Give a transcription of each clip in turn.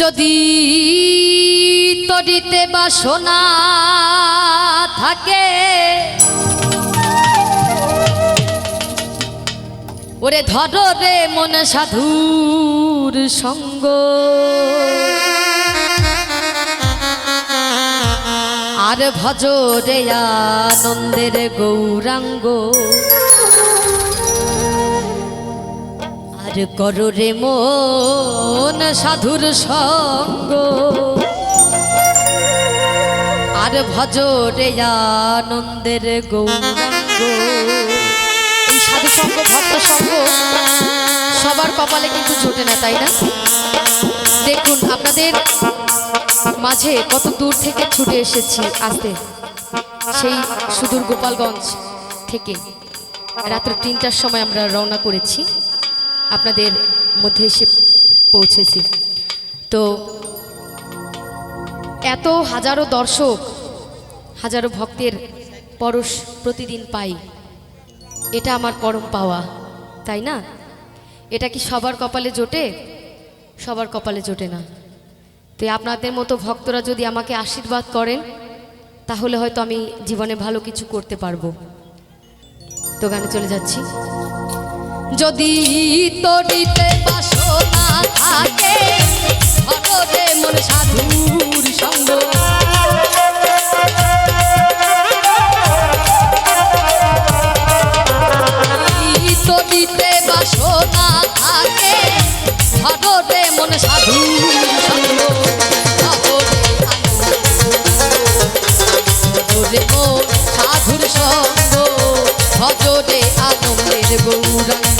যদি তরিতে বাসনা থাকে, ওরে ধর রে মন সাধুর সঙ্গ। আর ভজ রে আনন্দের গৌরাঙ্গ। আর করো রে মন সাধুর সঙ্গ। আর ভজ রে আনন্দের গৌরাঙ্গ। এই সাধু সঙ্গ, ভক্ত সঙ্গ সবার কপালে কিন্তু জোটে না, তাই না? দেখুন, আপনাদের মাঝে কত দূর থেকে ছুটে এসেছি আসতে। সেই সুদূর গোপালগঞ্জ থেকে। রাত্র তিনটার সময় আমরা রওনা করেছি। আপনাদের মধ্যে এসে পৌঁছেছি। তো এত হাজারো দর্শক, হাজারো ভক্তের পরশ প্রতিদিন পাই। এটা আমার পরম পাওয়া, তাই না? এটা কি সবার কপালে জোটে? সবার কপালে জোটে না। তো আপনাদের মতো ভক্তরা যদি আমাকে আশীর্বাদ করেন, তাহলে হয়তো আমি জীবনে ভালো কিছু করতে পারব। তো গানে চলে যাচ্ছি। যদি তরিতে বাসনা থাকে হরে মন সাধুর সঙ্গ। সাধুর সঙ্গ। সাধুর সঙ্গ ভজরে আনন্দের গৌরাঙ্গ।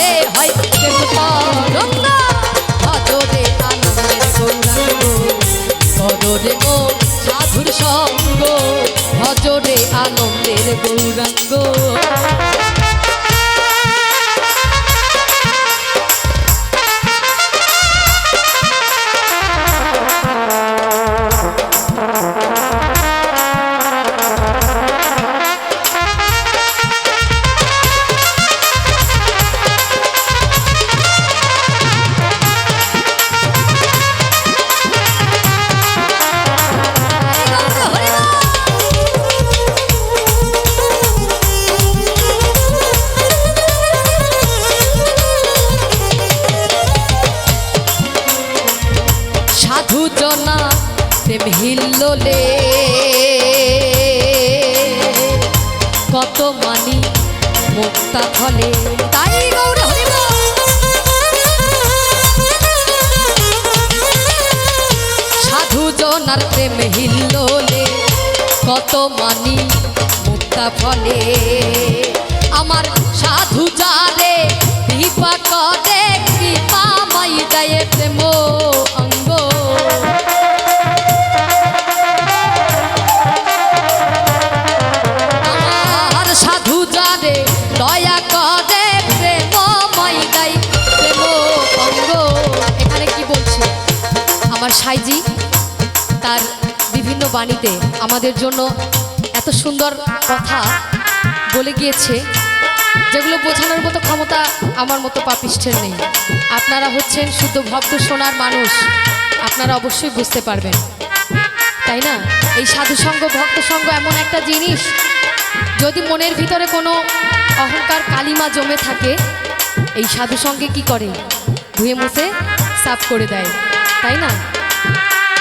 কত হয় প্রেম তরঙ্গ ভজরে আনন্দের গৌরাঙ্গ কররে গো সাধুর সঙ্গ ভজরে আনন্দের গৌরাঙ্গ। প্রেম হিল্লোলে কত মানি মুক্তা ফলে। তাই গৌর সাধু জনার প্রেম হিল্লোলে কত মানি মুক্তা ফলে। আমার সাধু যারে কৃপা করে, কৃপা মাই যায় প্রেম সাইজি তার বিভিন্ন বাণীতে আমাদের জন্য এত সুন্দর কথা বলে গিয়েছে, যেগুলো বোঝানোর মতো ক্ষমতা আমার মতো পাপিষ্ঠের নেই। আপনারা হচ্ছেন শুদ্ধ ভক্ত সোনার মানুষ, আপনারা অবশ্যই বুঝতে পারবেন। তাই না? এই সাধুসঙ্গ ভক্ত সঙ্গ এমন একটা জিনিস, যদি মনের ভিতরে কোনো অহংকার কালিমা জমে থাকে, এই সাধুসঙ্গে কি করে? ধুয়ে মুছে সাফ করে দেয়, তাই না?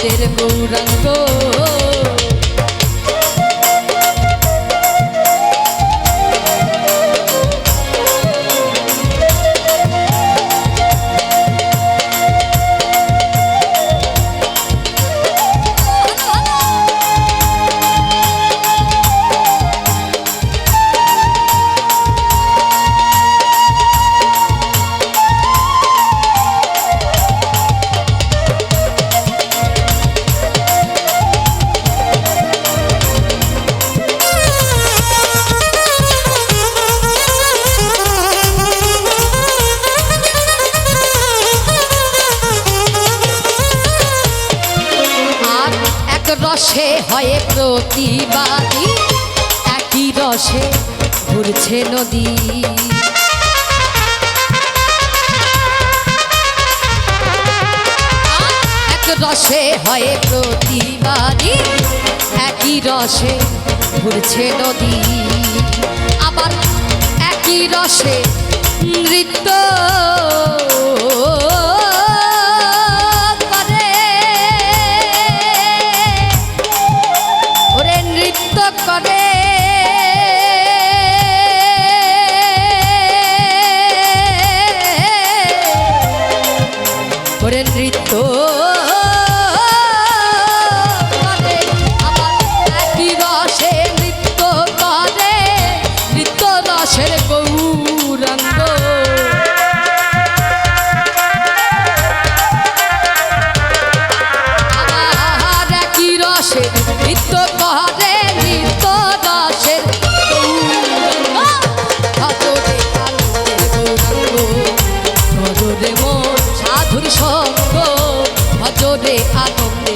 আনন্দের গৌরাঙ্গ। রসে হয় প্রতিবাদী, একই রসে ঘুরছে নদী। এক রসে হয় প্রতিবাদী, একই রসে ঘুরছে নদী। আবার একই রসে নৃত্য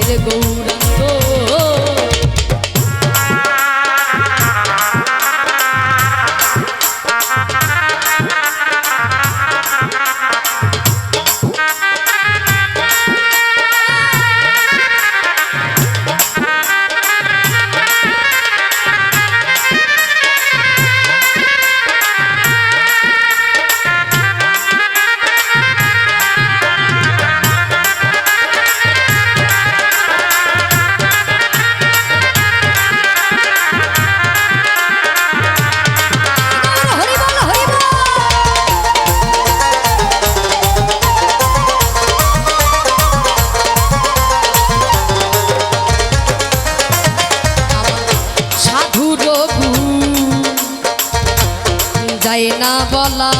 আনন্দের যায় না বলা।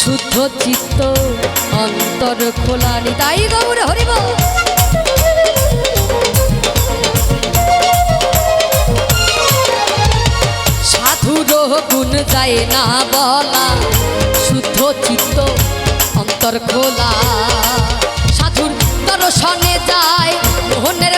শুদ্ধ চিত্ত অন্তর খোলা তাই গৌর হরিব। সাধুর গুণ যায় না বলা। শুদ্ধ চিত্ত অন্তর খোলা। সাধুর দর্শনে যায় মোহনের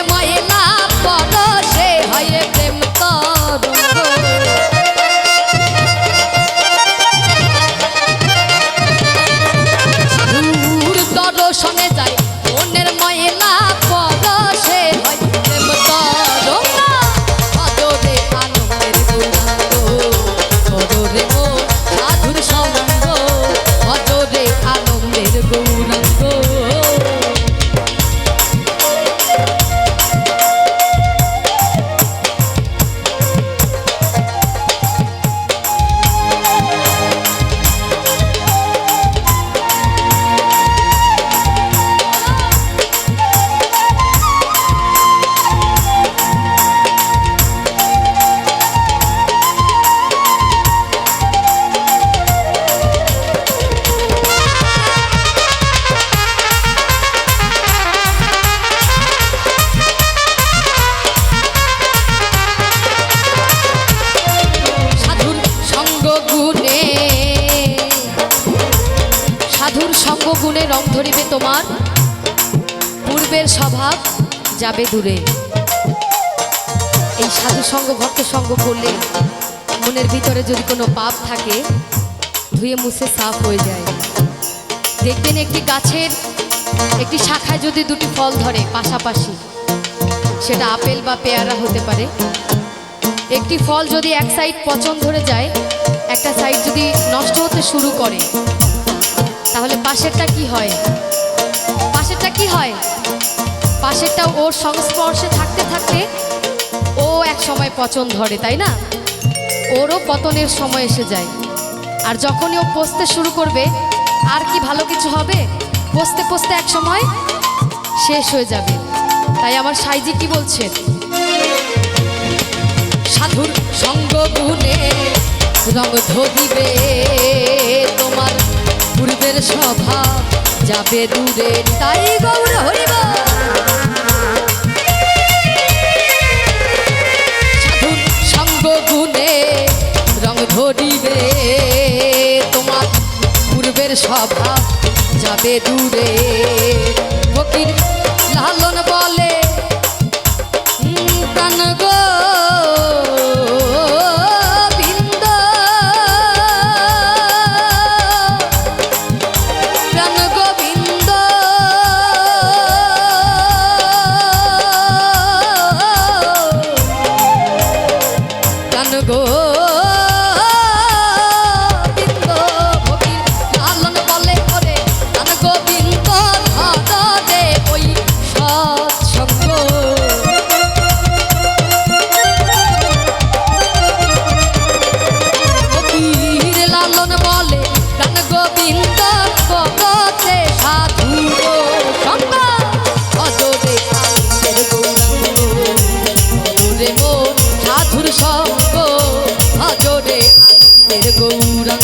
পূর্বের স্বভাব যাবে দূরে। এই সাধু সঙ্গ, ভক্ত সঙ্গ করলে মনের ভিতরে যদি কোনো পাপ থাকে, ধুয়ে মুছে সাফ হয়ে যায়। দেখবেন একটি গাছের একটি শাখায় যদি দুটি ফল ধরে পাশাপাশি, সেটা আপেল বা পেয়ারা হতে পারে। একটি ফল যদি এক সাইড পচন ধরে যায়, একটা সাইড যদি নষ্ট হতে শুরু করে, তাহলে পাশেরটা কি হয়? পাশেরটা কি হয়? পাশেরটা ওর সংস্পর্শে থাকতে থাকতে ও এক সময় পচন ধরে, তাই না? ওরও পতনের সময় এসে যায়। আর যখনই ও পচতে শুরু করবে, আর কি ভালো কিছু হবে? পচতে পচতে এক সময় শেষ হয়ে যাবে। তাই আমার সাইজি কি বলছেন সাধুর সঙ্গ গুণে রং ধরিবে তোমার পূর্বের স্বভাব যাবে দূরে, তাই গৌর হরিব। সঙ্গ গুণে রং ধরিবে, তোমার পূর্বের স্বভাব যাবে দূরে। ফকির লালন বলে আনন্দের গৌরাঙ্গ